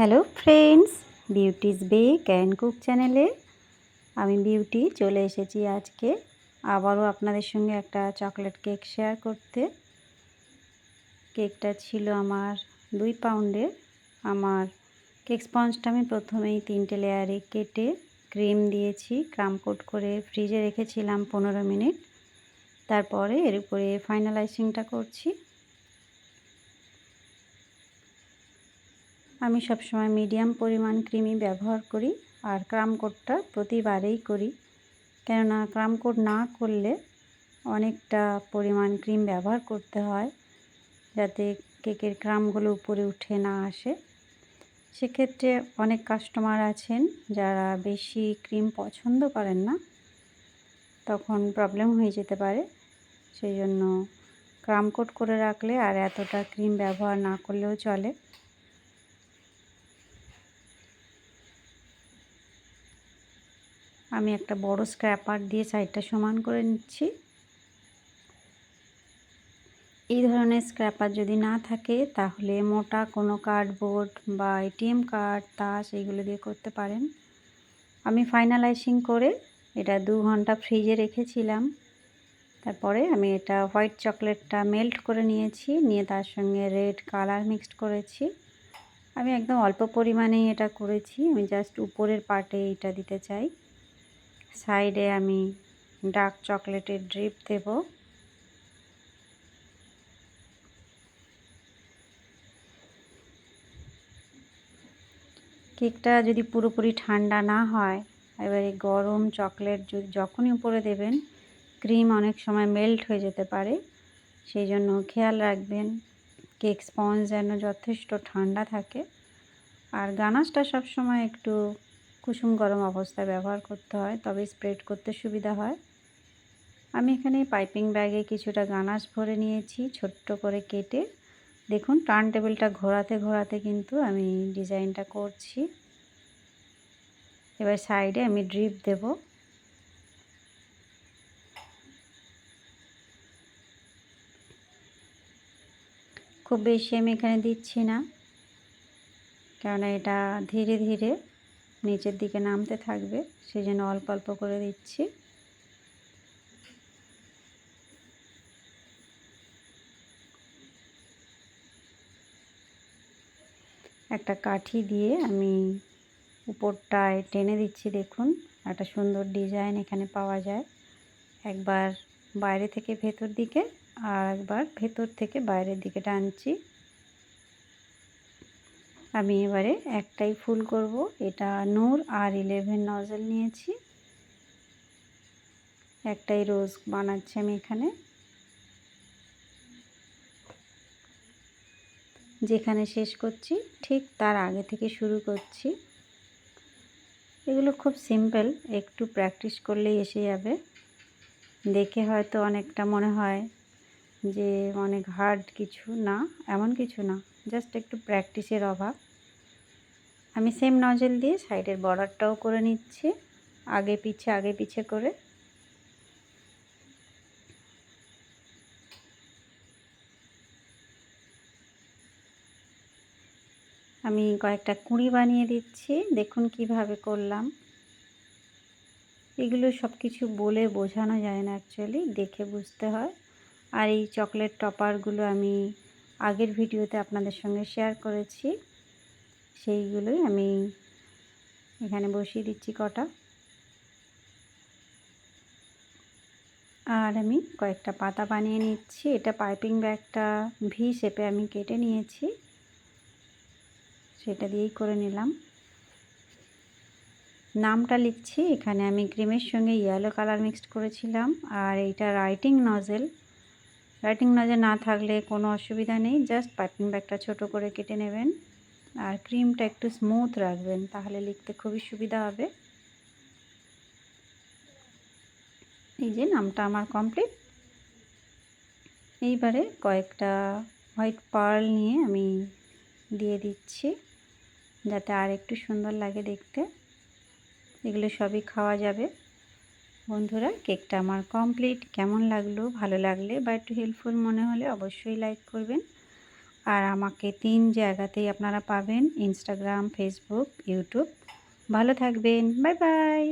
Hello friends, Beauty's bake and cook চ্যানেলে আমি beauty চলে এসেছি আজকে। আবারও আপনাদের সঙ্গে একটা চকলেট কেক শেয়ার করতে। কেকটা ছিল আমার দুই পাউন্ডের। আমার কেক স্পঞ্জটা আমি প্রথমেই তিনটে লেয়ারে কেটে ক্রিম দিয়েছি, ক্রাম কোট করে ফ্রিজে রেখেছিলাম পনেরো মিনিট। তারপরে এর উপরে ফাইনালাইজিংটা করছি। আমি সবসময় মিডিয়াম পরিমাণ ক্রিমই ব্যবহার করি আর কোটটা প্রতিবারেই করি। কেননা কোট না করলে অনেকটা পরিমাণ ক্রিম ব্যবহার করতে হয় যাতে কেকের ক্রামগুলো উপরে উঠে না আসে। সেক্ষেত্রে অনেক কাস্টমার আছেন যারা বেশি ক্রিম পছন্দ করেন না, তখন প্রবলেম হয়ে যেতে পারে। সেই জন্য ক্রাম কোট করে রাখলে আর এতটা ক্রিম ব্যবহার না করলেও চলে। আমি একটা বড় স্ক্র্যাপার দিয়ে সাইডটা সমান করে নিচ্ছি। এই ধরনের স্ক্র্যাপার যদি না থাকে, তাহলে মোটা কোনো কার্ডবোর্ড বা এটিএম কার্ড তাস এইগুলো দিয়ে করতে পারেন। আমি ফাইনালাইজিং করে এটা দু ঘণ্টা ফ্রিজে রেখেছিলাম। তারপরে আমি এটা হোয়াইট চকলেটটা মেল্ট করে নিয়েছি, নিয়ে তার সঙ্গে রেড কালার মিক্সড করেছি। আমি একদম অল্প পরিমাণেই এটা করেছি, আমি জাস্ট উপরের পার্টে এটা দিতে চাই। সাইডে আমি ডার্ক চকলেটের ড্রিপ দেব। কেকটা যদি পুরোপুরি ঠান্ডা না হয়, এবারে গরম চকলেট যখনই উপরে দেবেন, ক্রিম অনেক সময় মেল্ট হয়ে যেতে পারে। সেই জন্য খেয়াল রাখবেন, কেক স্পঞ্জ যেন যথেষ্ট ঠান্ডা থাকে। আর গানাশটা সবসময় একটু কুসুম গরম অবস্থায় ব্যবহার করতে হয়, তবে স্প্রেড করতে সুবিধা হয়। আমি এখানে পাইপিং ব্যাগে কিছুটা গানাশ ভরে নিয়েছি, ছোট্ট করে কেটে। দেখুন টার্ন টেবিলটা ঘোরাতে ঘোরাতে কিন্তু আমি ডিজাইনটা করছি। এবার সাইডে আমি ড্রিপ দেব। খুব বেশি আমি এখানে দিচ্ছি না, কেননা এটা ধীরে ধীরে নিচের দিকে নামতে থাকবে সেই জন্য অল্প অল্প করে দিচ্ছি। একটা কাঠি দিয়ে আমি উপরটায় টেনে দিচ্ছি, দেখুন। একটা সুন্দর ডিজাইন এখানে পাওয়া যায়। একবার বাইরে থেকে ভেতর দিকে আর একবার ভেতর থেকে বাইরের দিকে টানছি। আমি এবারে একটাই ফুল করব। এটা নূর আর ইলেভেন নজল নিয়েছি। একটাই রোজ বানাচ্ছি আমি এখানে। যেখানে শেষ করছি, ঠিক তার আগে থেকে শুরু করছি। এগুলো খুব সিম্পল একটু প্র্যাকটিস করলেই এসে যাবে। দেখে হয়তো অনেকটা মনে হয় যে অনেক হার্ড কিছু না, এমন কিছু না জাস্ট একটু প্র্যাকটিসের অভাব। আমি সেম নজল দিয়ে সাইডের বর্ডারটাও করে নিচ্ছি, আগে পিছে আগে পিছে করে। আমি কয়েকটা কুঁড়ি বানিয়ে দিচ্ছি, দেখুন কীভাবে করলাম। এগুলো সব কিছু বলে বোঝানো যায় না অ্যাকচুয়ালি দেখে বুঝতে হয়। আর এই চকলেট টপারগুলো আমি আগের ভিডিওতে আপনাদের সঙ্গে শেয়ার করেছি। সেইগুলোই আমি এখানে বসিয়ে দিচ্ছি কটা। আর আমি কয়েকটা পাতা বানিয়ে নিচ্ছি। এটা পাইপিং ব্যাগটা ভি শেপে আমি কেটে নিয়েছি। সেটা দিয়েই করে নিলাম। নামটা লিখছি। এখানে আমি ক্রিমের সঙ্গে ইয়েলো কালার মিক্সড করেছিলাম। আর এইটা রাইটিং নজেল রাইটিং নজেল না থাকলে কোনো অসুবিধা নেই। জাস্ট পাইপিং ব্যাগটা ছোট করে কেটে নেবেন। আর ক্রিমটা একটু স্মুথ রাখবেন, তাহলে লিখতে খুবই সুবিধা হবে। এই যে নামটা আমার কমপ্লিট এইবারে কয়েকটা হোয়াইট পার্ল নিয়ে আমি দিয়ে দিচ্ছি, যাতে আর একটু সুন্দর লাগে দেখতে। এগুলো সবই খাওয়া যাবে। বন্ধুরা, কেকটা আমার কমপ্লিট কেমন লাগল, ভালো লাগলে বা একটু হেল্পফুল মনে হলে অবশ্যই লাইক করবেন। আর আমাকে তিন জায়গাতেই আপনারা পাবেন ইনস্টাগ্রাম ফেসবুক ইউটিউব ভালো থাকবেন। Bye bye.